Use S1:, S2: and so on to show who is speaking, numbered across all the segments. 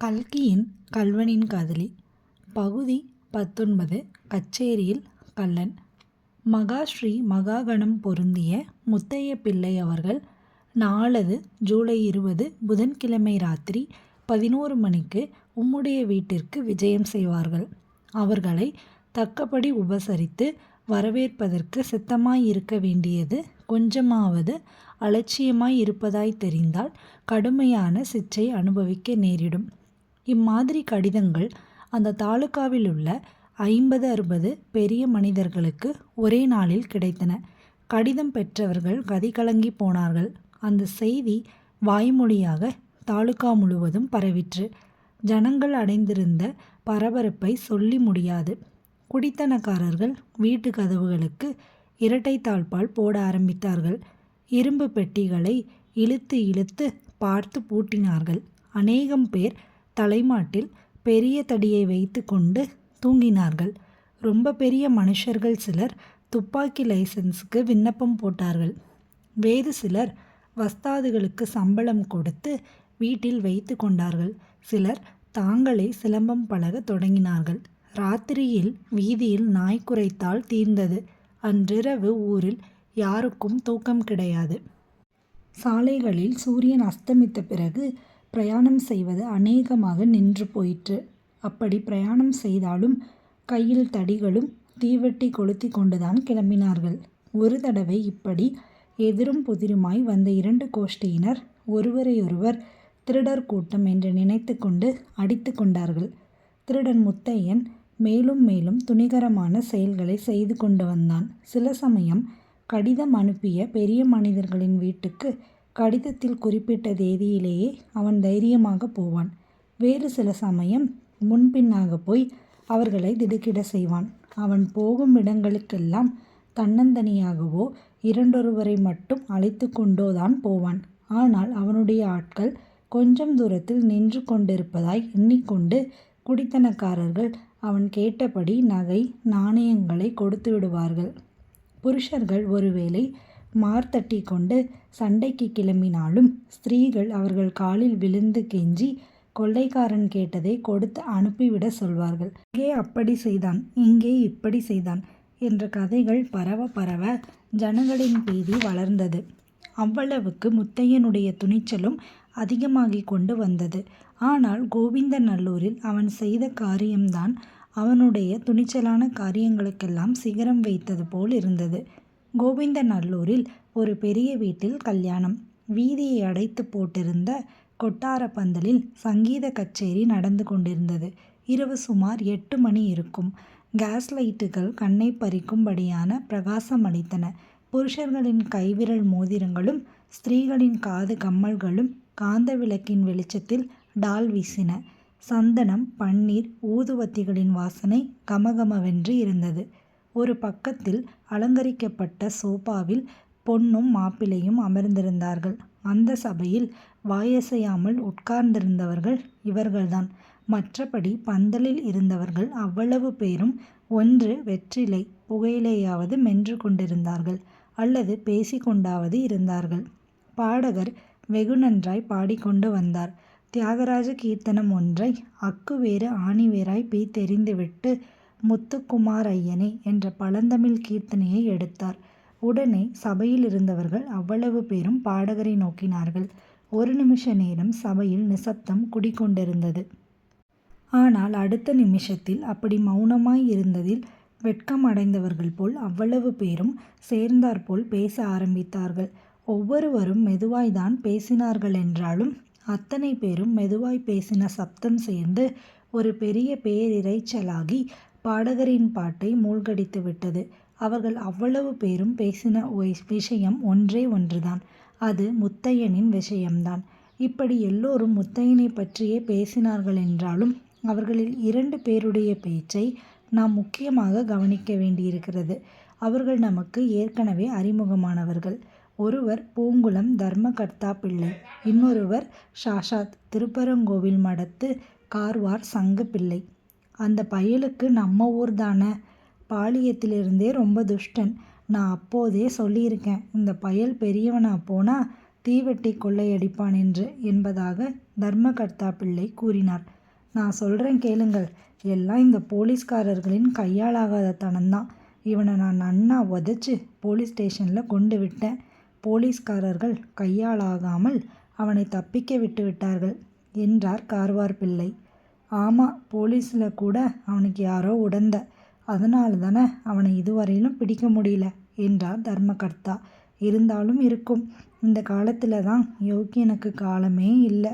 S1: கல்கியின் கள்வனின் காதலி பகுதி பத்தொன்பது கச்சேரியில் கல்லன் மகாஸ்ரீ மகாகணம் பொருந்திய முத்தைய பிள்ளை அவர்கள் நாளது ஜூலை இருபது புதன்கிழமை ராத்திரி பதினோரு மணிக்கு உம்முடைய வீட்டிற்கு விஜயம் செய்வார்கள். அவர்களை தக்கபடி உபசரித்து வரவேற்பதற்கு சித்தமாயிருக்க வேண்டியது கொஞ்சமாவது அலட்சியமாய் இருப்பதாய் தெரிந்தால் கடுமையான சிச்சை அனுபவிக்க நேரிடும். இம்மாதிரி கடிதங்கள் அந்த தாலுக்காவில் உள்ள ஐம்பது அறுபது பெரிய மனிதர்களுக்கு ஒரே நாளில் கிடைத்தன. கடிதம் பெற்றவர்கள் கதிகலங்கி போனார்கள். அந்த செய்தி வாய்மொழியாக தாலுகா முழுவதும் பரவிற்று. ஜனங்கள் அடைந்திருந்த பரபரப்பை சொல்லி முடியாது. குடித்தனக்காரர்கள் வீட்டு கதவுகளுக்கு இரட்டை தாழ்பால் போட ஆரம்பித்தார்கள். இரும்பு பெட்டிகளை இழுத்து இழுத்து பார்த்து பூட்டினார்கள். அநேகம் பேர் தலைமாட்டில் பெரிய தடியை வைத்து கொண்டு தூங்கினார்கள். ரொம்ப பெரிய மனுஷர்கள் சிலர் துப்பாக்கி லைசன்ஸுக்கு விண்ணப்பம் போட்டார்கள். வேறு சிலர் வஸ்தாதுகளுக்கு சம்பளம் கொடுத்து வீட்டில் வைத்து கொண்டார்கள். சிலர் தாங்களே சிலம்பம் பழக தொடங்கினார்கள். ராத்திரியில் வீதியில் நாய் குறைத்தால் தீர்ந்தது. அன்றிரவு ஊரில் யாருக்கும் தூக்கம் கிடையாது. சாலைகளில் சூரியன் அஸ்தமித்த பிறகு பிரயாணம் செய்வது அநேகமாக நின்று போயிற்று. அப்படி பிரயாணம் செய்தாலும் கையில் தடிகளும் தீவெட்டி கொளுத்தி கொண்டுதான் கிளம்பினார்கள். ஒரு தடவை இப்படி எதிரும் புதிருமாய் வந்த இரண்டு கோஷ்டியினர் ஒருவரையொருவர் திருடர் கூட்டம் என்று நினைத்து கொண்டு அடித்து கொண்டார்கள். திருடன் முத்தையன் மேலும் மேலும் துணிகரமான செயல்களை செய்து கொண்டு வந்தான். சில சமயம் கடிதம் அனுப்பிய பெரிய மனிதர்களின் வீட்டுக்கு கடிதத்தில் குறிப்பிட்ட தேதியிலேயே அவன் தைரியமாக போவான். வேறு சில சமயம் முன்பின்னாக போய் அவர்களை திடுக்கிட செய்வான். அவன் போகும் இடங்களுக்கெல்லாம் தன்னந்தனியாகவோ இரண்டொருவரை மட்டும் அழைத்து கொண்டோதான் போவான். ஆனால் அவனுடைய ஆட்கள் கொஞ்சம் தூரத்தில் நின்று கொண்டிருப்பதாய் எண்ணிக்கொண்டு குடித்தனக்காரர்கள் அவன் கேட்டபடி நகை நாணயங்களை கொடுத்து விடுவார்கள். புருஷர்கள் ஒருவேளை மார்த்தட்டி கொண்டு சண்டைக்கு கிளம்பினாலும் ஸ்திரீகள் அவர்கள் காலில் விழுந்து கெஞ்சி கொள்ளைக்காரன் கேட்டதை கொடுத்து அனுப்பிவிட சொல்வார்கள். இங்கே அப்படி செய்தான் இங்கே இப்படி செய்தான் என்ற கதைகள் பரவ பரவ ஜனங்களின் பீதி வளர்ந்தது. அவ்வளவுக்கு முத்தையனுடைய துணிச்சலும் அதிகமாகி கொண்டு வந்தது. ஆனால் கோவிந்தநல்லூரில் அவன் செய்த காரியம்தான் அவனுடைய துணிச்சலான காரியங்களுக்கெல்லாம் சிகரம் வைத்தது போல் இருந்தது. கோவிந்தநல்லூரில் ஒரு பெரிய வீட்டில் கல்யாணம். வீதியை அடைத்து போட்டிருந்த கொட்டார பந்தலில் சங்கீத கச்சேரி நடந்து கொண்டிருந்தது. இரவு சுமார் எட்டு மணி இருக்கும். கேஸ் லைட்டுகள் கண்ணை பறிக்கும்படியான பிரகாசம் அளித்தன. புருஷர்களின் கைவிரல் மோதிரங்களும் ஸ்திரீகளின் காது கம்மல்களும் காந்த விளக்கின் வெளிச்சத்தில் டால் வீசின. சந்தனம் பன்னீர் ஊதுவத்திகளின் வாசனை கமகமவென்று இருந்தது. ஒரு பக்கத்தில் அலங்கரிக்கப்பட்ட சோபாவில் பொன்னும் மாப்பிள்ளையும் அமர்ந்திருந்தார்கள். அந்த சபையில் வாயசையாமல் உட்கார்ந்திருந்தவர்கள் இவர்கள்தான். மற்றபடி பந்தலில் இருந்தவர்கள் அவ்வளவு பேரும் ஒன்று வெற்றிலை புகையிலையாவது மென்று கொண்டிருந்தார்கள் அல்லது பேசிக்கொண்டாவது இருந்தார்கள். பாடகர் வெகு நன்றாய் பாடிக்கொண்டு வந்தார். தியாகராஜ கீர்த்தனம் ஒன்றை அக்கு வேறு தெரிந்துவிட்டு முத்துக்குமார் ஐயனே என்ற பழந்தமிழ் கீர்த்தனையை எடுத்தார். உடனே சபையில் இருந்தவர்கள் அவ்வளவு பேரும் பாடகரை நோக்கினார்கள். ஒரு நிமிஷ நேரம் சபையில் நிசப்தம் குடிகொண்டிருந்தது. ஆனால் அடுத்த நிமிஷத்தில் அப்படி மௌனமாய் இருந்ததில் வெட்கம் அடைந்தவர்கள் போல் அவ்வளவு பேரும் சேர்ந்தாற்போல் பேச ஆரம்பித்தார்கள். ஒவ்வொருவரும் மெதுவாய்தான் பேசினார்களென்றாலும் அத்தனை பேரும் மெதுவாய் பேசின சப்தம் சேர்ந்து ஒரு பெரிய பேரிரைச்சலாகி பாடகரின் பாட்டை மூழ்கடித்து விட்டது. அவர்கள் அவ்வளவு பேரும் பேசின விஷயம் ஒன்றே ஒன்றுதான். அது முத்தையனின் விஷயம்தான். இப்படி எல்லோரும் முத்தையனைப் பற்றியே பேசினார்கள் என்றாலும் அவர்களில் இரண்டு பேருடைய பேச்சை நாம் முக்கியமாக கவனிக்க வேண்டியிருக்கிறது. அவர்கள் நமக்கு ஏற்கனவே அறிமுகமானவர்கள். ஒருவர் பூங்குளம் தர்மகர்த்தா பிள்ளை. இன்னொருவர் ஷாஷாத் திருப்பரங்கோவில் மடத்து கார்வார் சங்கு பிள்ளை. அந்த பயலுக்கு நம்ம ஊர் தானே? பாலியத்திலிருந்தே ரொம்ப துஷ்டன். நான் அப்போதே சொல்லியிருக்கேன் இந்த பயல் பெரியவனா போனா தீவெட்டி கொள்ளையடிப்பான் என்று என்பதாக தர்மகர்த்தா பிள்ளை கூறினார். நான் சொல்கிறேன் கேளுங்கள் எல்லாம் இந்த போலீஸ்காரர்களின் கையாலாகாத தனம்தான். இவனை நான் நன்னா உதச்சி போலீஸ் ஸ்டேஷனில் கொண்டு விட்டேன். போலீஸ்காரர்கள் கையாலாகாமல் அவனை தப்பிக்க விட்டு விட்டார்கள் என்றார் கார்வார் பிள்ளை. ஆமாம் போலீஸில் கூட அவனுக்கு யாரோ உடந்த. அதனால தானே அவனை இதுவரையிலும் பிடிக்க முடியல என்றார் தர்மகர்த்தா. இருந்தாலும் இருக்கும். இந்த காலத்தில் தான் யோக்கியனுக்கு காலமே இல்லை.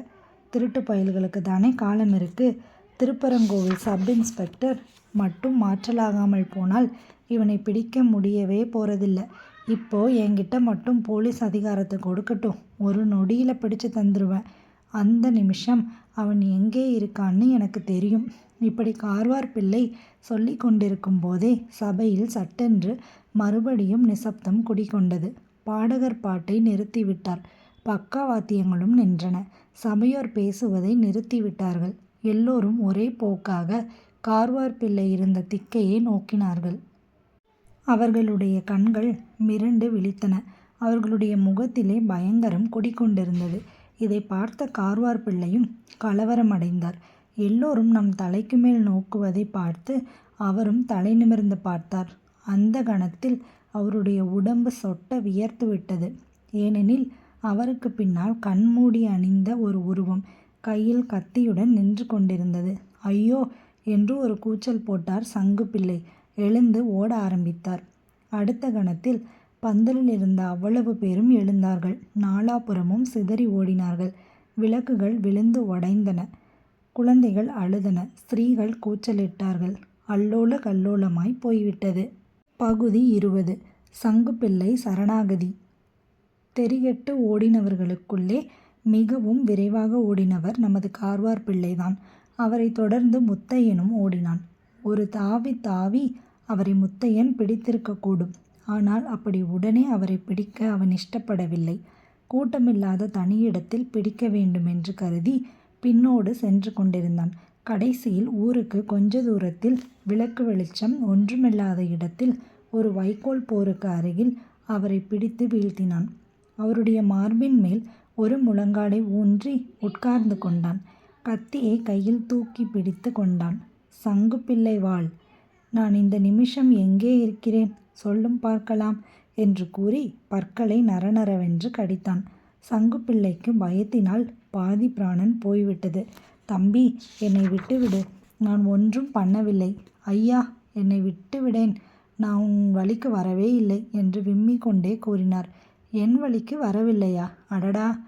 S1: திருட்டு பயல்களுக்கு தானே காலம் இருக்குது திருப்பரங்கோவில் சப் இன்ஸ்பெக்டர் மட்டும் மாற்றலாகாமல் போனால் இவனை பிடிக்க முடியவே போகிறதில்ல இப்போ என்கிட்ட மட்டும் போலீஸ் அதிகாரத்தை கொடுக்கட்டும். ஒரு நொடியில் பிடிச்சு தந்துடுவேன் அந்த நிமிஷம் அவன் எங்கே இருக்கான்னு எனக்கு தெரியும். இப்படி கார்வார் பிள்ளை சொல்லி கொண்டிருக்கும் போதே சபையில் சட்டென்று மறுபடியும் நிசப்தம் குடிகொண்டது. பாடகர் பாட்டை நிறுத்திவிட்டார். பக்கவாத்தியங்களும் நின்றன. சபையோர் பேசுவதை நிறுத்திவிட்டார்கள். எல்லோரும் ஒரே போக்காக கார்வார் பிள்ளை இருந்த திக்கையே நோக்கினார்கள். அவர்களுடைய கண்கள் மிரண்டு விழித்தன. அவர்களுடைய முகத்திலே பயங்கரம் குடிகொண்டிருந்தது. இதை பார்த்த கார்வார் பிள்ளையும் கலவரமடைந்தார். எல்லோரும் நம் தலைக்கு மேல் நோக்குவதை பார்த்து அவரும் தலை நிமிர்ந்து பார்த்தார். அந்த கணத்தில் அவருடைய உடம்பு சொட்ட வியர்த்து விட்டது. ஏனெனில் அவருக்கு பின்னால் கண்மூடி அணிந்த ஒரு உருவம் கையில் கத்தியுடன் நின்று கொண்டிருந்தது. ஐயோ என்று ஒரு கூச்சல் போட்டார் சங்கு பிள்ளை எழுந்து ஓட ஆரம்பித்தார். அடுத்த கணத்தில் பந்தலில் இருந்த அவ்வளவு பேரும் எழுந்தார்கள். நாலாபுறமும் சிதறி ஓடினார்கள். விளக்குகள் விழுந்து உடைந்தன. குழந்தைகள் அழுதன. ஸ்திரீகள் கூச்சலிட்டார்கள். அல்லோல கல்லோலமாய் போய்விட்டது. பகுதி இருபது. சங்குப்பிள்ளை சரணாகதி. தெரிகெட்டு ஓடினவர்களுக்குள்ளே மிகவும் விரைவாக ஓடினவர் நமது கார்வார் பிள்ளைதான். அவரை தொடர்ந்து முத்தையனும் ஓடினான். ஒரு தாவி தாவி அவரை முத்தையன் பிடித்திருக்கக்கூடும். ஆனால் அப்படி உடனே அவரை பிடிக்க அவன் இஷ்டப்படவில்லை. கூட்டமில்லாத தனியிடத்தில் பிடிக்க வேண்டுமென்று கருதி பின்னோடு சென்று கொண்டிருந்தான். கடைசியில் ஊருக்கு கொஞ்ச தூரத்தில் விளக்கு வெளிச்சம் ஒன்றுமில்லாத இடத்தில் ஒரு வைக்கோல் போருக்கு அருகில் அவரை பிடித்து வீழ்த்தினான். அவருடைய மார்பின் மேல் ஒரு முழங்காலை ஊன்றி உட்கார்ந்து கொண்டான். கத்தியை கையில் தூக்கி பிடித்து கொண்டான். சங்கு பிள்ளை வாழ். நான் இந்த நிமிஷம் எங்கே இருக்கிறேன்? சொல்லும் பார்க்கலாம் என்று கூறி பற்களை நரநரவென்று கடித்தான். சங்கு பிள்ளைக்கு பயத்தினால் பாதி பிராணன் போய்விட்டது. தம்பி என்னை விட்டுவிடு. நான் ஒன்றும் பண்ணவில்லை. ஐயா என்னை விட்டுவிடேன். நான் உன் வழிக்கு வரவே இல்லை என்று விம்மிக் கொண்டே கூறினார். என் வழிக்கு வரவில்லையா? அடடா!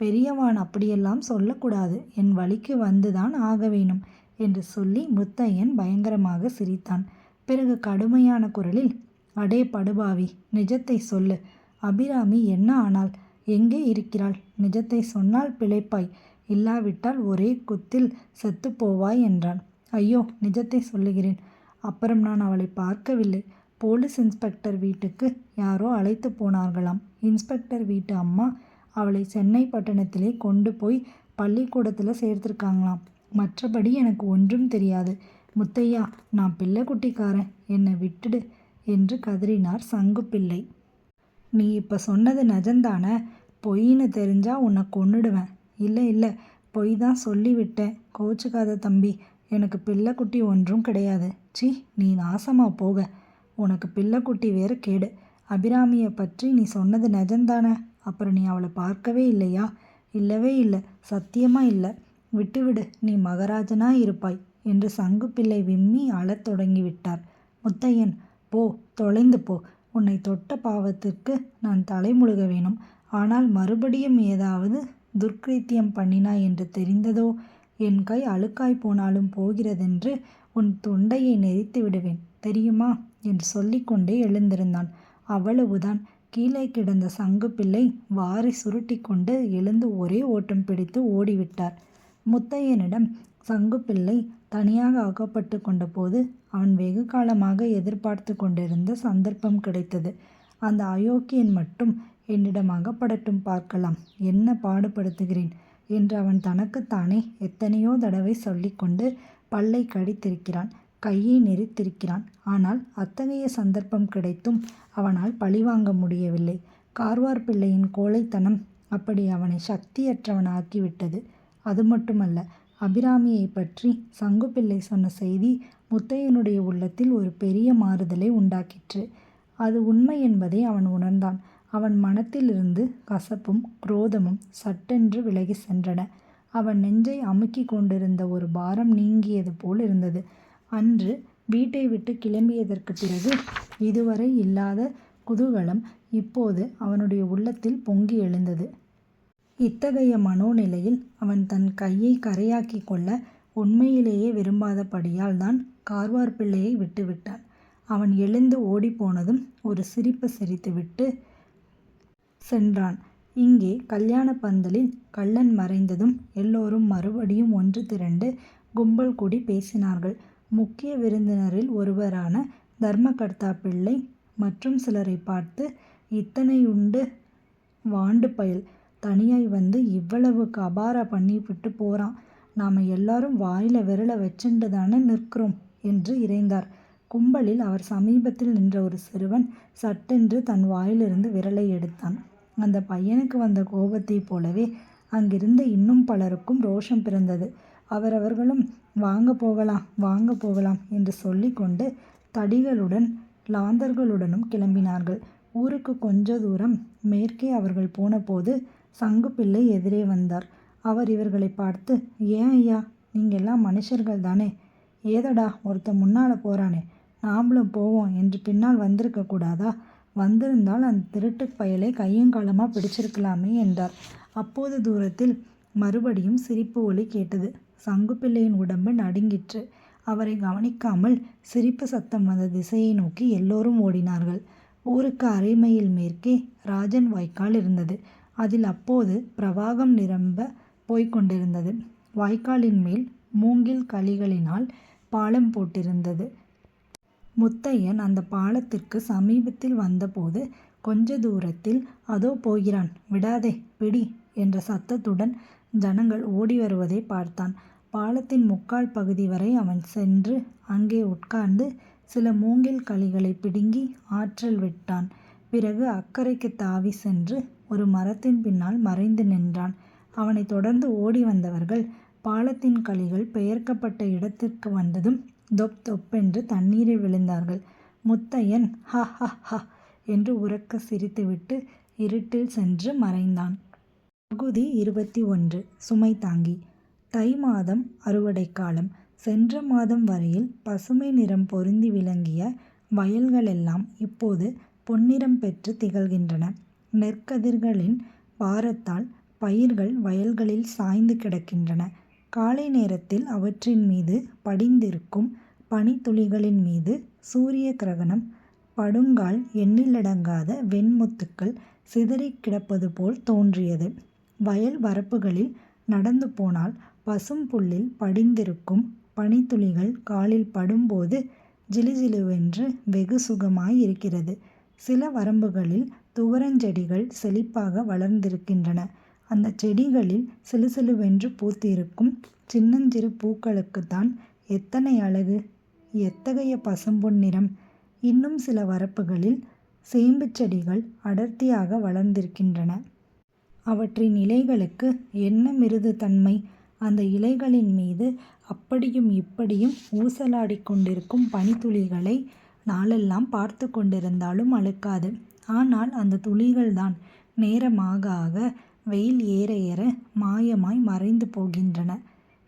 S1: பெரியவான் அப்படியெல்லாம் சொல்லக்கூடாது. என் வழிக்கு வந்துதான் ஆக வேணும் என்று சொல்லி முத்தையன் பயங்கரமாக சிரித்தான். பிறகு கடுமையான குரலில் அடே படுபாவி நிஜத்தை சொல்லு. அபிராமி என்ன ஆனாள்? எங்கே இருக்கிறாள்? நிஜத்தை சொன்னால் பிழைப்பாய். இல்லாவிட்டால் ஒரே குத்தில் செத்துப்போவாய் என்றான். ஐயோ நிஜத்தை சொல்லுகிறேன். அப்புறம் நான் அவளை பார்க்கவில்லை. போலீஸ் இன்ஸ்பெக்டர் வீட்டுக்கு யாரோ அழைத்து போனார்களாம். இன்ஸ்பெக்டர் வீட்டு அம்மா அவளை சென்னை பட்டணத்திலே கொண்டு போய் பள்ளிக்கூடத்தில் சேர்த்துருக்காங்களாம். மற்றபடி எனக்கு ஒன்றும் தெரியாது. முத்தையா நான் பிள்ளைக்குட்டிக்காரன். என்னை விட்டுடு. என்று கதறினார் சங்குப்பிள்ளை. நீ இப்போ சொன்னது நிஜந்தானே. பொய்ன்னு தெரிஞ்சா உன்னை கொன்னுடுவேன். இல்லை இல்லை. பொய் தான் சொல்லிவிட்டேன். கோச்சுக்காத தம்பி. எனக்கு பிள்ளைக்குட்டி ஒன்றும் கிடையாது. சி நீ நாசமா போக. உனக்கு பிள்ளைக்குட்டி வேறு கேடு. அபிராமியை பற்றி நீ சொன்னது நிஜந்தானே. அப்புறம் நீ அவளை பார்க்கவே இல்லையா? இல்லவே இல்லை. சத்தியமாக இல்லை. விட்டுவிடு. நீ மகராஜனாய் இருப்பாய் என்று சங்குப்பிள்ளை விம்மி அழத் தொடங்கிவிட்டார். முத்தையன் போ தொலைந்து போ. உன்னை தொட்ட பாவத்திற்கு நான் தலைமுழுக வேணும். ஆனால் மறுபடியும் ஏதாவது துர்க்கிருத்தியம் பண்ணினாய் என்று தெரிந்ததோ? என் கை அழுக்காய் போனாலும் போகிறதென்று உன் தொண்டையை நெரித்து விடுவேன். தெரியுமா? என்று சொல்லிக்கொண்டே எழுந்திருந்தான். அவ்வளவுதான். கீழே கிடந்த சங்கு பிள்ளை வாரி சுருட்டி கொண்டு எழுந்து ஒரே ஓட்டம் பிடித்து ஓடிவிட்டார். முத்தையனிடம் சங்கு பிள்ளை தனியாக அகப்பட்டு கொண்டபோது அவன் வெகு காலமாக எதிர்பார்த்து கொண்டிருந்த சந்தர்ப்பம் கிடைத்தது. அந்த அயோக்கியன் மட்டும் என்னிடம் அகப்படட்டும் பார்க்கலாம். என்ன பாடுபடுத்துகிறேன்? என்று அவன் தனக்குத்தானே எத்தனையோ தடவை சொல்லிக்கொண்டு பல்லை கடித்திருக்கிறான் கையை நெறித்திருக்கிறான் ஆனால் அத்தகைய சந்தர்ப்பம் கிடைத்தும் அவனால் பழிவாங்க முடியவில்லை. கார்வார் பிள்ளையின் கோழைத்தனம் அப்படி அவனை சக்தியற்றவனாக்கிவிட்டது. அது மட்டுமல்ல அபிராமியை பற்றி சங்குப்பிள்ளை சொன்ன செய்தி முத்தையனுடைய உள்ளத்தில் ஒரு பெரிய மாறுதலை உண்டாக்கிற்று. அது உண்மை என்பதை அவன் உணர்ந்தான். அவன் மனத்திலிருந்து கசப்பும் குரோதமும் சட்டென்று விலகிச் சென்றன. அவன் நெஞ்சை அமுக்கிக் கொண்டிருந்த ஒரு பாரம் நீங்கியது போல் இருந்தது. அன்று வீட்டை விட்டு கிளம்பியதற்குப் பிறகு இதுவரை இல்லாத குதூகலம் இப்போது அவனுடைய உள்ளத்தில் பொங்கி எழுந்தது. இத்தகைய மனோநிலையில் அவன் தன் கையை கரையாக்கி கொள்ள உண்மையிலேயே விரும்பாதபடியால் தான் கார்வார் பிள்ளையை விட்டுவிட்டான். அவன் எழுந்து ஓடிப்போனதும் ஒரு சிரிப்பு சிரித்துவிட்டு சென்றான். இங்கே கல்யாணப் பந்தலில் கள்ளன் மறைந்ததும் எல்லோரும் மறுபடியும் ஒன்று திரண்டு கும்பல் கூடி பேசினார்கள். முக்கிய விருந்தினரில் ஒருவரான தர்மகர்த்தா பிள்ளை மற்றும் சிலரை பார்த்து இத்தனை உண்டு வாண்டு பயல் தனியாய் வந்து இவ்வளவு கபாரா விட்டு போறான். நாம் எல்லாரும் வாயில விரல வச்சுண்டுதானே நிற்கிறோம் என்று இறைந்தார் கும்பலில் அவர் சமீபத்தில் நின்ற ஒரு சிறுவன் சட்டென்று தன் வாயிலிருந்து விரலை எடுத்தான். அந்த பையனுக்கு வந்த கோபத்தைப் போலவே அங்கிருந்த இன்னும் பலருக்கும் ரோஷம் பிறந்தது. அவரவர்களும் வாங்க போகலாம் வாங்க போகலாம் என்று சொல்லிக்கொண்டு தடிகளுடன் லாந்தர்களுடனும் கிளம்பினார்கள். ஊருக்கு கொஞ்ச தூரம் மேற்கே அவர்கள் போனபோது சங்குப்பிள்ளை எதிரே வந்தார். அவர் இவர்களை பார்த்து ஏன் ஐயா நீங்கெல்லாம் மனுஷர்கள் தானே ஏதடா ஒருத்தன் முன்னால் போகிறானே நாமளும் போவோம் என்று பின்னால் வந்திருக்க கூடாதா? வந்திருந்தால் அந்த திருட்டு பயலை கையங்காலமாக பிடிச்சிருக்கலாமே என்றார். அப்போது தூரத்தில் மறுபடியும் சிரிப்பு ஒலி கேட்டது. சங்குப்பிள்ளையின் உடம்பு நடுங்கிற்று. அவரை கவனிக்காமல் சிரிப்பு சத்தம் வந்த திசையை நோக்கி எல்லோரும் ஓடினார்கள். ஊருக்கு அரை மைல் மேற்கே ராஜன் வாய்க்கால் இருந்தது. அதில் அப்போது பிரவாகம் நிரம்ப போய்க்கொண்டிருந்தது வாய்க்காலின் மேல் மூங்கில் களிகளினால் பாலம் போட்டிருந்தது. முத்தையன் அந்தப் பாலத்திற்குச் சமீபத்தில் வந்தபோது கொஞ்ச தூரத்தில் அதோ போகிறான் விடாதே பிடி என்ற சத்தத்துடன் ஜனங்கள் ஓடி வருவதை பார்த்தான். பாலத்தின் முக்கால் பகுதி வரை அவன் சென்று அங்கே உட்கார்ந்து சில மூங்கில் கழிகளைப் பிடுங்கி ஆற்றில் விட்டான். பிறகு அக்கரைக்குத் தாவிச் சென்று ஒரு மரத்தின் பின்னால் மறைந்து நின்றான். அவனைத் தொடர்ந்து ஓடி வந்தவர்கள் பாலத்தின் கழிகள் பெயர்க்கப்பட்ட இடத்திற்கு வந்ததும் தொப் தொப்பென்று தண்ணீரில் விழுந்தார்கள். முத்தையன் ஹ ஹ ஹ என்று உரக்க சிரித்துவிட்டு இருட்டில் சென்று மறைந்தான். பகுதி இருபத்தி ஒன்று சுமைதாங்கி தை மாதம் அறுவடை காலம். சென்ற மாதம் வரையில் பசுமை நிறம் பொருந்தி விளங்கிய வயல்களெல்லாம் இப்போது பொன்னிறம் பெற்று திகழ்கின்றன. நெற்கதிர்களின் பாரத்தால் பயிர்கள் வயல்களில் சாய்ந்து கிடக்கின்றன. காலை நேரத்தில் அவற்றின் மீது படிந்திருக்கும் பனித்துளிகளின் மீது சூரிய கிரகணம் படுங்கால் எண்ணிலடங்காத வெண்முத்துக்கள் சிதறிக் கிடப்பது போல் தோன்றியது. வயல் வரப்புகளில் நடந்து போனால் பசும்புல்லில் படிந்திருக்கும் பனித்துளிகள் காலில் படும்போது ஜிலுஜிலுவென்று வெகு சுகமாய் இருக்கிறது. சில வரம்புகளில் துவரஞ்செடிகள் செழிப்பாக வளர்ந்திருக்கின்றன. அந்தச் செடிகளில் சிலுசிலுவென்று பூத்திருக்கும் சின்னஞ்சிறு பூக்களுக்குத்தான் எத்தனை அழகு எத்தகைய பசும்பொன் நிறம். இன்னும் சில வரப்புகளில் சேம்புச் செடிகள் அடர்த்தியாக வளர்ந்திருக்கின்றன. அவற்றின் இலைகளுக்கு என்ன மிருது தன்மை. அந்த இலைகளின் மீது அப்படியும் இப்படியும் ஊசலாடிக் கொண்டிருக்கும் பனித்துளிகளை நாளெல்லாம் பார்த்து கொண்டிருந்தாலும் அழுக்காது ஆனால் அந்த துளிகள்தான் நேரமாக ஆக வெயில் ஏற ஏற மாயமாய் மறைந்து போகின்றன.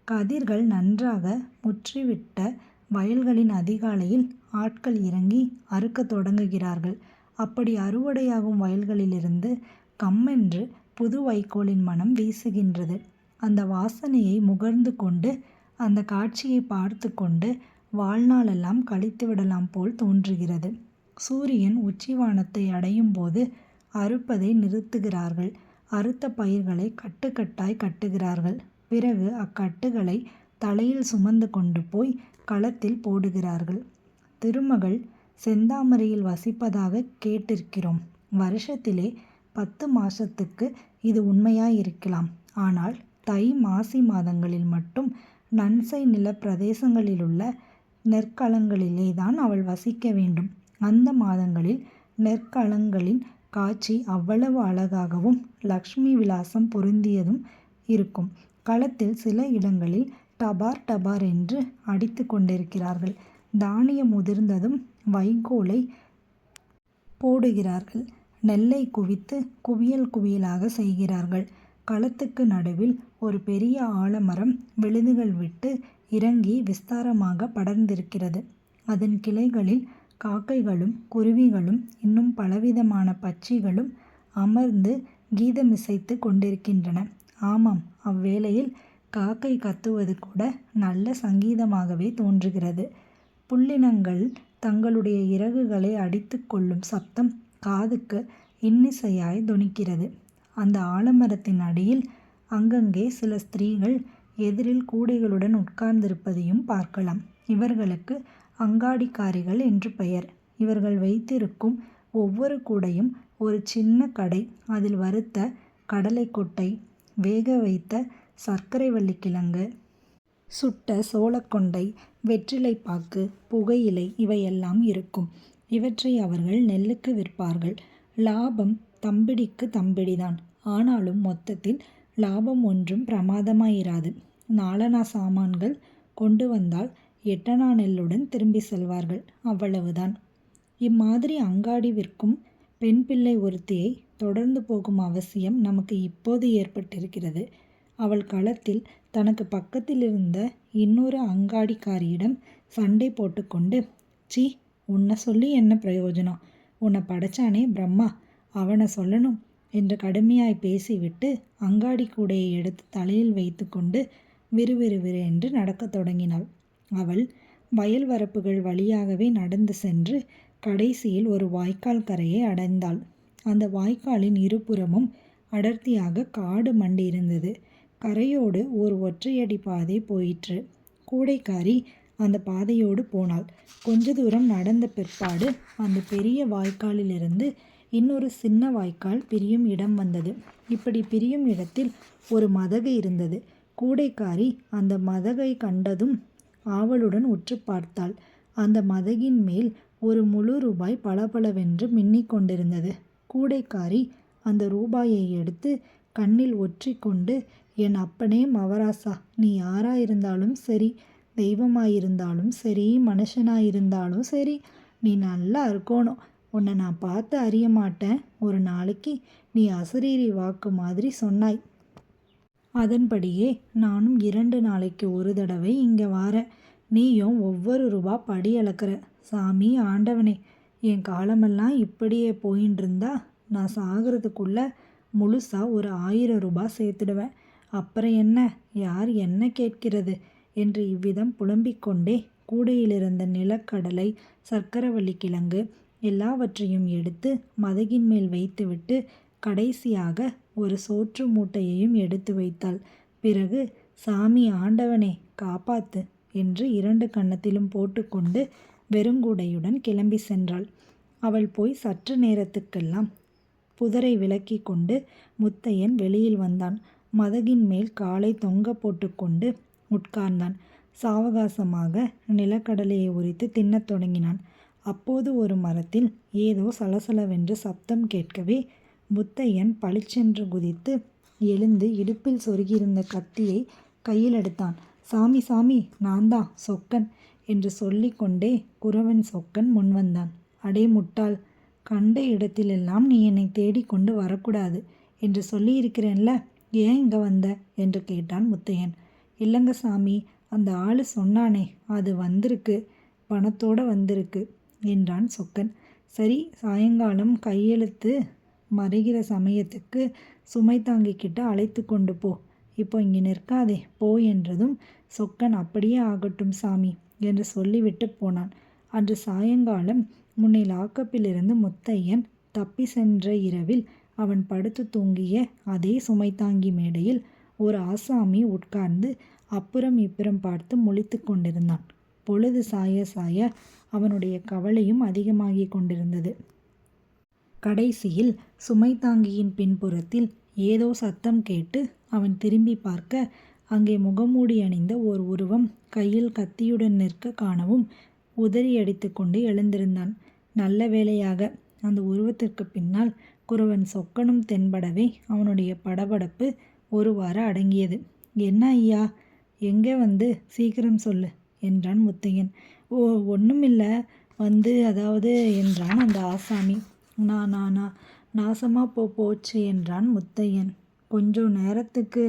S1: கதிர்கள் நன்றாக முற்றிவிட்ட வயல்களின் அதிகாலையில் ஆட்கள் இறங்கி அறுக்கத் தொடங்குகிறார்கள். அப்படி அறுவடையாகும் வயல்களிலிருந்து கம்மென்று புது வைக்கோலின் மணம் வீசுகின்றது. அந்த வாசனையை முகர்ந்து கொண்டு அந்தக் காட்சியைப் பார்த்துக் கொண்டு வாழ்நாளெல்லாம் கழித்துவிடலாம் போல் தோன்றுகிறது. சூரியன் உச்சிவானத்தை அடையும் போது அறுப்பதை நிறுத்துகிறார்கள். அறுத்த பயிர்களை கட்டுக்கட்டாய் கட்டுகிறார்கள். பிறகு அக்கட்டுகளை தலையில் சுமந்து கொண்டு போய் களத்தில் போடுகிறார்கள். திருமகள் செந்தாமரையில் வசிப்பதாகக் கேட்டிருக்கிறோம். வருஷத்திலே பத்து மாசத்துக்கு இது உண்மையாயிருக்கலாம். ஆனால் தை மாசி மாதங்களில் மட்டும் நன்செய் நிலப் பிரதேசங்களிலுள்ள நெற்களங்களிலேதான் அவள் வசிக்க வேண்டும். அந்த மாதங்களில் நெற்களங்களின் காட்சி அவ்வளவு அழகாகவும் லக்ஷ்மி விலாசம் பொருந்தியதும் இருக்கும். களத்தில் சில இடங்களில் டபார் டபார் என்று அடித்து கொண்டிருக்கிறார்கள். தானியம் உதிர்ந்ததும் வைக்கோலை போடுகிறார்கள். நெல்லை குவித்து குவியல் குவியலாக செய்கிறார்கள். களத்துக்கு நடுவில் ஒரு பெரிய ஆலமரம் விழுதுகள் விட்டு இறங்கி விஸ்தாரமாக படர்ந்திருக்கிறது. அதன் கிளைகளில் காக்கைகளும் குருவிகளும் இன்னும் பலவிதமான பட்சிகளும் அமர்ந்து கீதமிசைத்துக் கொண்டிருக்கின்றன. ஆமாம் அவ்வேளையில் காக்கை கத்துவது கூட நல்ல சங்கீதமாகவே தோன்றுகிறது. புள்ளினங்கள் தங்களுடைய இறகுகளை அடித்துக் கொள்ளும் சப்தம் காதுக்கு இன்னிசையாய் தொனிக்கிறது. அந்த ஆலமரத்தின் அடியில் அங்கங்கே சில ஸ்திரீகள் எதிரில் கூடைகளுடன் உட்கார்ந்திருப்பதையும் பார்க்கலாம். இவர்களுக்கு அங்காடிக்காரிகள் என்று பெயர். இவர்கள் வைத்திருக்கும் ஒவ்வொரு கூடையும் ஒரு சின்ன கடை. அதில் வறுத்த கடலைக்கொட்டை வேக வைத்த சர்க்கரைவள்ளிக்கிழங்கு சுட்ட சோளக்கொண்டை வெற்றிலைப்பாக்கு புகையிலை இவையெல்லாம் இருக்கும். இவற்றை அவர்கள் நெல்லுக்கு விற்பார்கள். லாபம் தம்பிடிக்கு தம்பிடிதான். ஆனாலும் மொத்தத்தில் லாபம் ஒன்றும் பிரமாதமாயிராது. நாலணா சாமான்கள் கொண்டு வந்தால் எட்டணா நெல்லுடன் செல்வார்கள். அவ்வளவுதான். இம்மாதிரி அங்காடி விற்கும் பெண் பிள்ளை ஒருத்தியை தொடர்ந்து போகும் அவசியம் நமக்கு இப்போது ஏற்பட்டிருக்கிறது. அவள் களத்தில் தனக்கு பக்கத்தில் இருந்த இன்னொரு அங்காடிக்காரியிடம் சண்டை போட்டுக்கொண்டு சி உன்னை சொல்லி என்ன பிரயோஜனம்? உன்னை படைச்சானே பிரம்மா அவனை சொல்லணும் என்று கடுமையாய் பேசிவிட்டு அங்காடி கூடையை எடுத்து தலையில் வைத்துக்கொண்டு விறுவிறுவிறென்று நடக்கத் தொடங்கினாள். அவள் வயல் வரப்புகள் வழியாகவே நடந்து சென்று கடைசியில் ஒரு வாய்க்கால் கரையை அடைந்தாள். அந்த வாய்க்காலின் இருபுறமும் அடர்த்தியாக காடு மண்டியிருந்தது. கரையோடு ஒரு ஒற்றையடி பாதை போயிற்று. கூடைக்காரி அந்த பாதையோடு போனாள். கொஞ்ச தூரம் நடந்த பிற்பாடு அந்த பெரிய வாய்க்காலிலிருந்து இன்னொரு சின்ன வாய்க்கால் பிரியும் இடம் வந்தது. இப்படி பிரியும் இடத்தில் ஒரு மதகு இருந்தது. கூடைக்காரி அந்த மதகை கண்டதும் ஆவலுடன் உற்று பார்த்தாள். அந்த மதகின் மேல் ஒரு முழு ரூபாய் பளபளவென்று மின்னிக் கொண்டிருந்தது. கூடைக்காரி அந்த ரூபாயை எடுத்து கண்ணில் ஒற்றிக்கொண்டு என் அப்பனே மவராசா நீ யாராயிருந்தாலும் சரி தெய்வமாயிருந்தாலும் சரி மனுஷனாயிருந்தாலும் சரி நீ நல்லா இருக்கணும் உன்னை நான் பார்த்து அறியமாட்டேன். ஒரு நாளைக்கு நீ அசரீரி வாக்கு மாதிரி சொன்னாய். அதன்படியே நானும் இரண்டு நாளைக்கு ஒரு தடவை இங்கே வாரேன். நீயும் ஒவ்வொரு ரூபா படி அளக்கற. சாமி ஆண்டவனே என் காலமெல்லாம் இப்படியே போயின்றிருந்தா நான் சாகிறதுக்குள்ள முழுசாக ஒரு ஆயிரம் ரூபா சேர்த்துடுவேன். அப்புறம் என்ன யார் என்ன கேட்கிறது? என்று இவ்விதம் புலம்பிக் கொண்டே கூடையிலிருந்த நிலக்கடலை சர்க்கரைவள்ளிக்கிழங்கு எல்லாவற்றையும் எடுத்து மதகின் மேல் வைத்துவிட்டு கடைசியாக ஒரு சோற்று மூட்டையையும் எடுத்து வைத்தாள். பிறகு சாமி ஆண்டவனே காப்பாத்து என்று இரண்டு கன்னத்திலும் போட்டுக்கொண்டு வெறுங்குடையுடன் கிளம்பி சென்றாள். அவள் போய் சற்று நேரத்துக்கெல்லாம் புதரை விலக்கி கொண்டு முத்தையன் வெளியில் வந்தான். மதகின் மேல் காலை தொங்க போட்டுக்கொண்டு உட்கார்ந்தான். சாவகாசமாக நிலக்கடலையை உரித்து தின்னத் தொடங்கினான். அப்போது ஒரு மரத்தில் ஏதோ சலசலவென்று சப்தம் கேட்கவே முத்தையன் பளிச்சென்று குதித்து எழுந்து இடுப்பில் சொருகியிருந்த கத்தியைக் கையிலெடுத்தான். சாமி சாமி நான்தான் சொக்கன் என்று சொல்லி கொண்டே குறவன் சொக்கன் முன்வந்தான். அடே முட்டாள். கண்ட இடத்திலெல்லாம் நீ என்னைத் தேடிக்கொண்டு வரக்கூடாது என்று சொல்லியிருக்கிறேன்ல ஏன் இங்கே வந்த? என்று கேட்டான் முத்தையன். இல்லைங்க சாமி அந்த ஆள் சொன்னானே அது வந்திருக்கு பணத்தோட வந்திருக்கு என்றான் சொக்கன். சரி சாயங்காலம் கையெழுத்து மறைகிற சமயத்துக்கு சுமைதாங்கிகிட்ட அழைத்து கொண்டு போ. இப்போ இங்கே நிற்காதே போ என்றதும் சொக்கன் அப்படியே ஆகட்டும் சாமி என்று சொல்லிவிட்டுப் போனான். அன்று சாயங்காலம் முன்னே லாக்கப்பிலிருந்து முத்தையன் தப்பிச் சென்ற இரவில் அவன் படுத்து தூங்கிய அதே சுமை தாங்கி மேடையில் ஒரு ஆசாமி உட்கார்ந்து அப்புறம் இப்புறம் பார்த்து முழித்துக் கொண்டிருந்தான். பொழுது சாய சாய அவனுடைய கவலையும் அதிகமாகிக் கொண்டிருந்தது. கடைசியில் சுமைதாங்கியின் பின்புறத்தில் ஏதோ சத்தம் கேட்டு அவன் திரும்பிப் பார்க்க அங்கே முகமூடி அணிந்த ஓர் உருவம் கையில் கத்தியுடன் நிற்க காணவும் உதறியடித்துக் கொண்டு எழுந்திருந்தான். நல்ல வேளையாக அந்த உருவத்திற்கு பின்னால் குருவன் சொக்கனும் தென்படவே அவனுடைய படபடப்பு ஒருவாறு அடங்கியது. என்ன ஐயா? எங்கே வந்து? சீக்கிரம் சொல்லு என்றான் முத்தையன். ஓ ஒன்றுமில்ல வந்து அதாவது என்றான் அந்த ஆசாமி. நான் நானா நாசமாக போ போச்சு என்றான் முத்தையன். கொஞ்சம் நேரத்துக்கு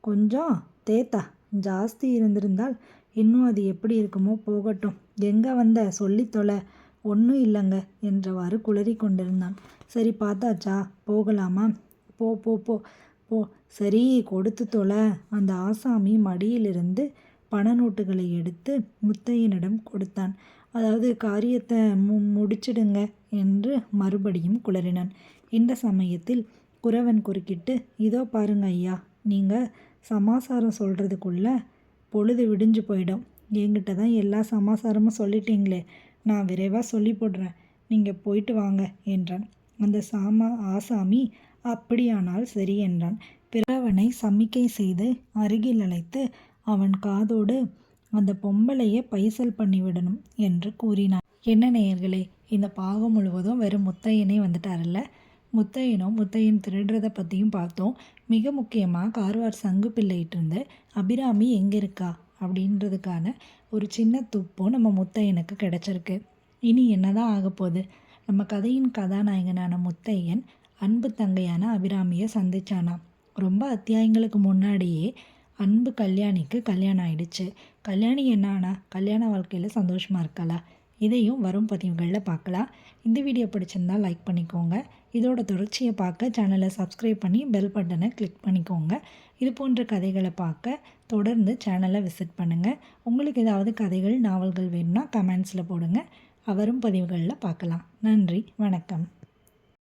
S1: கொஞ்சம் தேத்தா ஜாஸ்தி இருந்திருந்தால் இன்னும் அது எப்படி இருக்குமோ போகட்டும். எங்கே வந்த? சொல்லி தொலை. ஒன்றும் இல்லைங்க என்றவாறு குளறி கொண்டிருந்தான். சரி பார்த்தாச்சா? போகலாமா? போ போ போ போ. சரி கொடுத்து தொலை. அந்த ஆசாமி மடியிலிருந்து பண நோட்டுகளை எடுத்து முத்தையனிடம் கொடுத்தான். அதாவது காரியத்தை மு முடிச்சிடுங்க என்று மறுபடியும் குளறினான். இந்த சமயத்தில் குறவன் குறுக்கிட்டு இதோ பாருங்க ஐயா நீங்கள் சமாசாரம் சொல்கிறதுக்குள்ள பொழுது விடிஞ்சு போயிடும். என்கிட்ட தான் எல்லா சமாசாரமும் சொல்லிட்டீங்களே நான் விரைவாக சொல்லி போடுறேன். நீங்கள் போயிட்டு வாங்க என்றான். அந்த சாமா ஆசாமி அப்படியானால் சரி என்றான். பிறவனை சமிக்கை செய்து அருகில் அழைத்து அவன் காதோடு அந்த பொம்பளையை பைசல் பண்ணிவிடணும் என்று கூறினான் என்ன நேயர்களே இந்த பாகம் முழுவதும் வெறும் முத்தையனே வந்துட்டார்ல முத்தையனும் முத்தையன் திருடுறதை பற்றியும் பார்த்தோம். மிக முக்கியமாக கார்வார் சங்கு பிள்ளையிட்டிருந்து அபிராமி எங்கே இருக்கா அப்படின்றதுக்கான ஒரு சின்ன துப்பும் நம்ம முத்தையனுக்கு கிடச்சிருக்கு. இனி என்னதான் ஆக போகுது? நம்ம கதையின் கதாநாயகனான முத்தையன் அன்பு தங்கையான அபிராமியை சந்திச்சானாம். ரொம்ப அத்தியாயங்களுக்கு முன்னாடியே அன்பு கல்யாணிக்கு கல்யாணம் ஆயிடுச்சு. கல்யாணி என்னன்னா கல்யாண வாழ்க்கையில் சந்தோஷமாக இருக்காளா இதையும் வரும் பதிவுகளில் பார்க்கலாம். இந்த வீடியோ பிடிச்சிருந்தா லைக் பண்ணிக்கோங்க. இதோட தொடர்ச்சியை பார்க்க சேனலை சப்ஸ்கிரைப் பண்ணி பெல் பட்டனை கிளிக் பண்ணிக்கோங்க. இது போன்ற கதைகளை பார்க்க தொடர்ந்து சேனலை விசிட் பண்ணுங்கள் உங்களுக்கு ஏதாவது கதைகள் நாவல்கள் வேணும்னா கமெண்ட்ஸில் போடுங்க. அவரும் பதிவுகளில் பார்க்கலாம். நன்றி வணக்கம்.